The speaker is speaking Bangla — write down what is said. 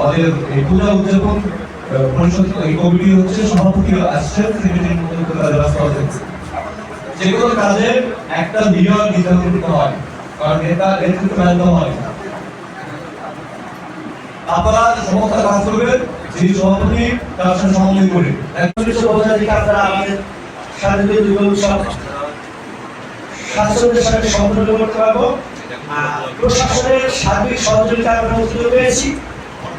আমাদের এই পূজা উদযাপন পরিষদ, এই কমিটি হচ্ছে সভাপতি আসছেন সেক্রেটারির মধ্যে করে ব্যস্ত আছেন। যে কোনো কাজে একটা নিয়ম নির্ধারণ করতে হয়, কারণ নেতা নেতৃত্ব মেলানো হয় আপনারা সমস্ত কাজ করবেন, যিনি সভাপতি, তার সাথে সমন্বয় করে। একত্রিশশো পদাধিকার আপনারা আমাদের দুর্গ উৎসব স্বাচ্ছন্দ্যের সাথে সম্পন্ন করতে পারব। প্রশাসনের সার্বিক সহযোগিতা আমরা পেয়েছি।